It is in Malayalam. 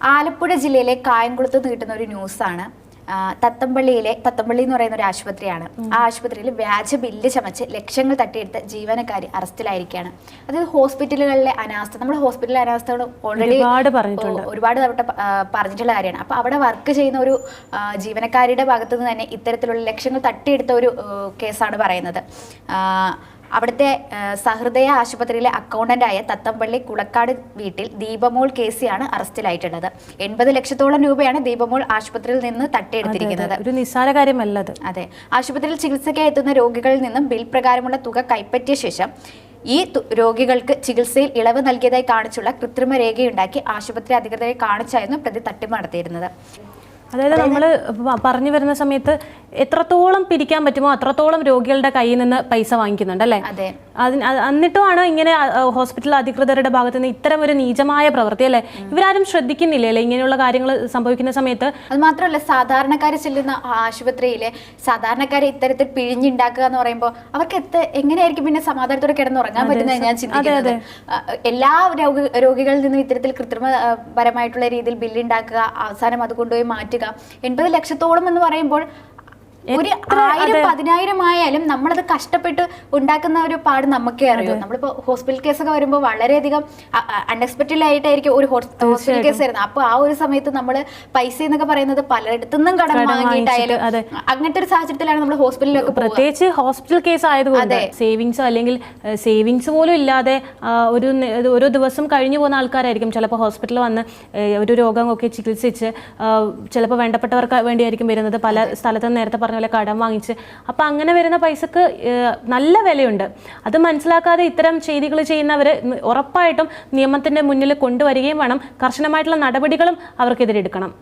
ആലപ്പുഴ ജില്ലയിലെ കായംകുളത്ത് നീട്ടുന്ന ഒരു ന്യൂസാണ്. ആണ് തത്തമ്പള്ളിയിലെ തത്തമ്പള്ളി എന്ന് പറയുന്ന ഒരു ആശുപത്രിയാണ്. ആ ആശുപത്രിയിൽ വ്യാജ ബില്ല് ചമച്ച് ലക്ഷങ്ങൾ തട്ടിയെടുത്ത ജീവനക്കാർ അറസ്റ്റിലായിരിക്കുകയാണ്. അതായത് ഹോസ്പിറ്റലുകളിലെ അനാസ്ഥ നമ്മുടെ ഹോസ്പിറ്റലിലെ അനാസ്ഥകൾ ഓൾറെഡി ഒരുപാട് തവണ പറഞ്ഞിട്ടുള്ള കാര്യമാണ്. അപ്പോൾ അവിടെ വർക്ക് ചെയ്യുന്ന ഒരു ജീവനക്കാരിയുടെ ഭാഗത്തു നിന്ന് തന്നെ ഇത്തരത്തിലുള്ള ലക്ഷങ്ങൾ തട്ടിയെടുത്ത ഒരു കേസാണ് പറയുന്നത്. അവിടുത്തെ സഹൃദയ ആശുപത്രിയിലെ അക്കൗണ്ടന്റായ തത്തമ്പള്ളി കുളക്കാട് വീട്ടിൽ ദീപമോൾ കേസിയാണ് അറസ്റ്റിലായിട്ടുള്ളത്. എൺപത് ലക്ഷത്തോളം രൂപയാണ് ദീപമോൾ ആശുപത്രിയിൽ നിന്ന് തട്ടിയെടുത്തിരിക്കുന്നത്. ഒരു നിസ്സാര കാര്യമല്ല അത് അതെ ആശുപത്രിയിൽ ചികിത്സയ്ക്കായി എത്തുന്ന രോഗികളിൽ നിന്നും ബിൽ പ്രകാരമുള്ള തുക കൈപ്പറ്റിയ ശേഷം ഈ രോഗികൾക്ക് ചികിത്സയിൽ ഇളവ് നൽകിയതായി കാണിച്ചുള്ള കൃത്രിമ രേഖയുണ്ടാക്കി ആശുപത്രി അധികൃതരെ കാണിച്ചായിരുന്നു പ്രതി തട്ടിപ്പ് നടത്തിയിരുന്നത്. അതായത് നമ്മൾ പറഞ്ഞു വരുന്ന സമയത്ത് എത്രത്തോളം പിരിക്കാൻ പറ്റുമോ അത്രത്തോളം രോഗികളുടെ കയ്യിൽ നിന്ന് പൈസ വാങ്ങിക്കുന്നുണ്ട് അല്ലേ? എന്നിട്ടുമാണ് ഇങ്ങനെ ഹോസ്പിറ്റൽ അധികൃതരുടെ ഭാഗത്ത് നിന്ന് ഇത്തരം ഒരു നീചമായ പ്രവൃത്തി അല്ലേ? ഇവരാരും ശ്രദ്ധിക്കുന്നില്ലേ അല്ലേ ഇങ്ങനെയുള്ള കാര്യങ്ങൾ സംഭവിക്കുന്ന സമയത്ത്? അത് മാത്രമല്ല സാധാരണക്കാർ ചെല്ലുന്ന ആശുപത്രിയിലെ സാധാരണക്കാരെ ഇത്തരത്തിൽ പിഴിഞ്ഞുണ്ടാക്കുക എന്ന് പറയുമ്പോൾ അവർക്ക് എങ്ങനെയായിരിക്കും പിന്നെ സമാധാനത്തോടെ കിടന്നുറങ്ങാൻ പറ്റുന്നത് ഞാൻ ചിന്തിക്കുന്നത്. എല്ലാ രോഗികളിൽ നിന്നും ഇത്തരത്തിൽ കൃത്രിമപരമായിട്ടുള്ള രീതിയിൽ ബില്ല് ഉണ്ടാക്കുക അവസാനം അത് കൊണ്ടുപോയി മാറ്റുക എൺപത് ലക്ഷത്തോളം എന്ന് പറയുമ്പോൾ ഒരു ആയിരം പതിനായിരം ആയാലും നമ്മളത് കഷ്ടപ്പെട്ട് ഉണ്ടാക്കുന്ന ഒരു പാട് നമുക്കേ അറിയൂ. നമ്മളിപ്പോ ഹോസ്പിറ്റൽ കേസൊക്കെ വരുമ്പോൾ വളരെയധികം അൺഎക്സ്പെക്റ്റഡ് ആയിട്ടായിരിക്കും ഒരു ഹോസ്പിറ്റൽ കേസ് വരുന്നത് അപ്പൊ ആ ഒരു സമയത്ത് നമ്മൾ പൈസ എന്നൊക്കെ പറയുന്നത് പലയിടത്തുനിന്നും കടം വാങ്ങിയിട്ടായാലും അങ്ങനത്തെ ഒരു സാഹചര്യത്തിലാണ് നമ്മൾ ഹോസ്പിറ്റലിലൊക്കെ പ്രത്യേകിച്ച് ഹോസ്പിറ്റൽ കേസ് ആയതുകൊണ്ട് സേവിങ്സോ അല്ലെങ്കിൽ സേവിങ്സ് പോലും ഇല്ലാതെ ഒരു ഒരു- ഓരോ ദിവസം കഴിഞ്ഞു പോകുന്ന ആൾക്കാരായിരിക്കും. ചിലപ്പോൾ ഹോസ്പിറ്റലിൽ വന്ന് ഒരു രോഗമൊക്കെ ചികിത്സിച്ച് ചിലപ്പോൾ വേണ്ടപ്പെട്ടവർക്ക് വേണ്ടിയായിരിക്കും വരുന്നത്. പല സ്ഥലത്തും നേരത്തെ പറഞ്ഞ പോലെ കടം വാങ്ങിച്ച്. അപ്പം അങ്ങനെ വരുന്ന പൈസക്ക് നല്ല വിലയുണ്ട്. അത് മനസ്സിലാക്കാതെ ഇത്തരം ചെയ്തികൾ ചെയ്യുന്നവർ ഉറപ്പായിട്ടും നിയമത്തിന്റെ മുന്നിൽ കൊണ്ടുവരികയും വേണം. കർശനമായിട്ടുള്ള നടപടികളും അവർക്കെതിരെ എടുക്കണം.